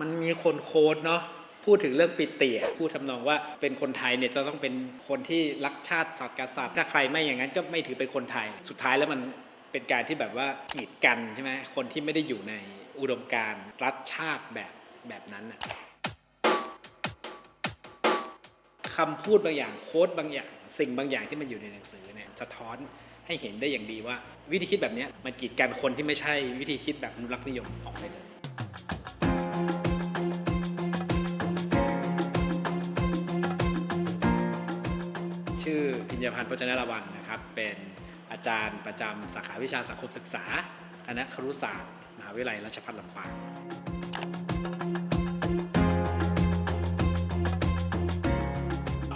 มันมีคนโค้ดเนาะพูดถึงเรื่องปิติพูดทำนองว่าเป็นคนไทยเนี่ยจะต้องเป็นคนที่รักชาติศาสตร์กษัตริย์ถ้าใครไม่อย่างนั้นก็ไม่ถือเป็นคนไทย สุดท้ายแล้วมันเป็นการที่แบบว่ากีดกันใช่ไหมคนที่ไม่ได้อยู่ในอุดมการณ์รัฐชาติแบบแบบนั้นนะคำพูดบางอย่างโค้ดบางอย่าง สิ่งบางอย่างที่มันอยู่ในหนังสือเนี่ยสะท้อนให้เห็นได้อย่างดีว่า วิธีคิดแบบนี้มันกีดกันคนที่ไม่ใช่วิธีคิดแบบนุรักษนิยมออกไปเลย ชื่อพิญญาพันธ์พจนรวันนะครับ เป็นอาจารย์ประจำสาขาวิชาสังคมศึกษา คณะครุศาสตร์ มหาวิทยาลัยราชภัฏลำปาง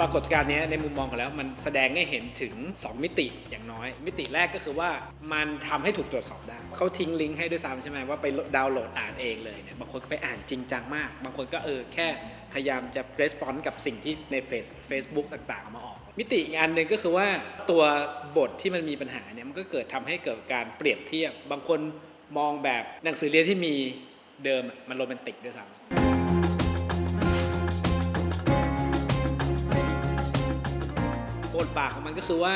ปรากฏการณ์นี้ในมุมมองของแล้ว มันแสดงให้เห็นถึง 2 มิติอย่างน้อย มิติแรกก็คือว่ามันทำให้ถูกตรวจสอบได้เขาทิ้งลิงก์ให้ด้วยซ้ำใช่ไหมว่าไปดาวน์โหลดอ่านเองเลยเนี่ยบางคนก็ไปอ่านจริงจังมาก บางคนก็เออแค่พยายามจะรีสปอนส์กับสิ่งที่ในเฟซ Facebook ต่างๆเอามาออก มิติอีกอันหนึ่งก็คือว่าตัวบทที่มันมีปัญหาเนี่ยมันก็เกิดทำให้เกิดการเปรียบเทียบ บางคนมองแบบหนังสือเรียนที่มีเดิมมันโรแมนติกด้วยซ้ำ บาทของมันก็คือว่า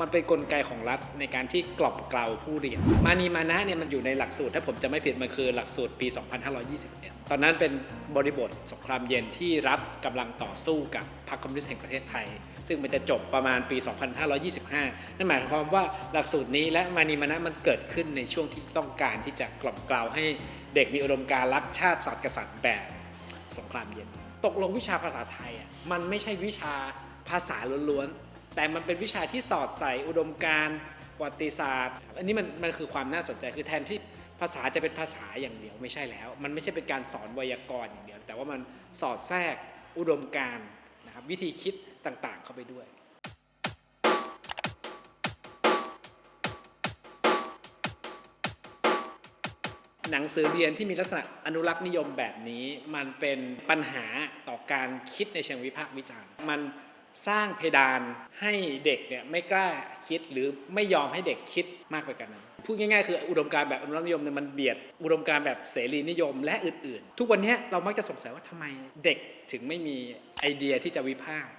มันเป็นนกลไกของรัฐในการที่กล่อมเกลาผู้เรียน มานีมานะเนี่ยมันอยู่ในหลักสูตร ถ้าผมจะไม่ผิดมันคือหลักสูตรปี 2521 ตอนนั้นเป็นบริบทสงครามเย็นที่รัฐกำลังต่อสู้กับพรรคคอมมิวนิสต์แห่งประเทศไทย ซึ่งมันจะจบประมาณปี 2525 นั่นหมายความว่าหลักสูตรนี้และมานีมานะมันเกิดขึ้นในช่วงที่ต้องการที่จะกล่อมเกลาให้เด็กมีอุดมการณ์รักชาติศาสตร์กษัตริย์แบบสงครามเย็น ตกลงวิชาภาษาไทยอะมันไม่ใช่วิชาภาษาล้วนๆ แต่มันเป็นวิชาที่สอดใส่อุดมการณ์ประวัติศาสตร์ อันนี้มันมันคือความน่าสนใจคือแทนที่ภาษาจะเป็นภาษาอย่างเดียวไม่ใช่แล้ว มันไม่ใช่เป็นการสอนไวยากรณ์อย่างเดียว แต่ว่ามันสอดแทรกอุดมการณ์นะครับวิธีคิดต่างๆ เข้าไปด้วยหนังสือเรียนที่มีลักษณะอนุรักษ์นิยมแบบนี้ มันเป็นปัญหาต่อการคิดในเชิงวิพากษ์วิจารณ์ มัน สร้างเพดานให้เด็กเนี่ยไม่กล้าคิดหรือไม่ยอมให้เด็กคิดมากไปกว่านั้นพูดง่ายๆคืออุดมการณ์แบบอนุรักษนิยมเนี่ยมันเบียดอุดมการณ์แบบเสรีนิยมและอื่นๆ ทุกวันนี้เรามักจะสงสัยว่าทำไมเด็กถึงไม่มีไอเดียที่จะวิพากษ์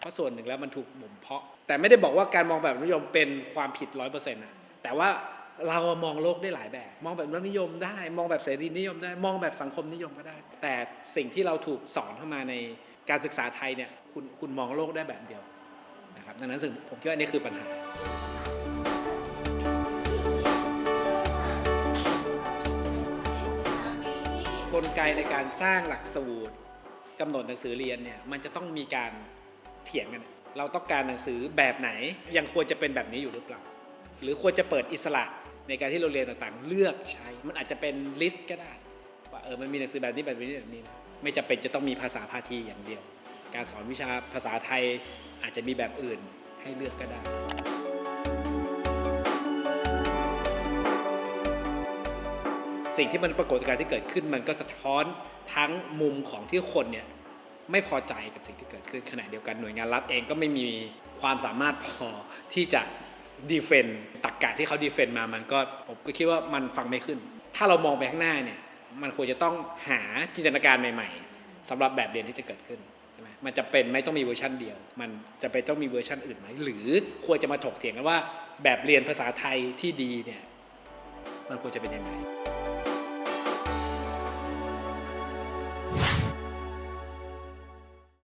เพราะส่วนหนึ่งแล้วมันถูกบ่มเพาะ แต่ไม่ได้บอกว่าการมองแบบอนุรักษนิยมเป็นความผิดร้อยเปอร์เซ็นต์นะแต่ว่าเรามองโลกได้หลายแบบ มองแบบรัฐนิยมได้ มองแบบเสรีนิยมได้ มองแบบสังคมนิยมก็ได้ แต่สิ่งที่เราถูกสอนเข้ามาใน การศึกษาไทยเนี่ยคุณคุณมองโลกได้แบบเดียวนะครับดังนั้นซึ่งผมคิดว่านนี้คือปัญหากลไกในการสร้างหลักสูตรกำหนดหนังสือเรียนเนี่ยมันจะต้องมีการเถียงกัน เราต้องการหนังสือแบบไหน ยังควรจะเป็นแบบนี้อยู่หรือเปล่า หรือควรจะเปิดอิสระในการที่โรงเรียนต่างๆ เลือกใช้ มันอาจจะเป็นลิสต์ก็ได้ว่าเออมันมีหนังสือแบบนี้แบบนี้แบบนี้นะ ไม่จำเป็นจะต้องมีภาษาพาทีอย่างเดียว การสอนวิชาภาษาไทยอาจจะมีแบบอื่นให้เลือกก็ได้สิ่งที่มันปรากฏการณ์ที่เกิดขึ้นมันก็สะท้อนทั้งมุมของที่คนเนี่ยไม่พอใจกับสิ่งที่เกิดขึ้นขณะเดียวกันหน่วยงานรัฐเองก็ไม่มีความสามารถพอที่จะดีเฟนต์ตักกะที่เขาดีเฟนต์มามันก็ผมก็คิดว่ามันฟังไม่ขึ้น ถ้าเรามองไปข้างหน้าเนี่ย มันควรจะต้องหาจินตนาการใหม่ ๆสำหรับแบบเรียนที่จะเกิดขึ้นใช่ไหมมันจะเป็นไม่ต้องมีเวอร์ชันเดียว มันจะไปต้องมีเวอร์ชันอื่นไหมหรือควรจะมาถกเถียงกันว่า แบบเรียนภาษาไทยที่ดีเนี่ยมันควรจะเป็นยังไง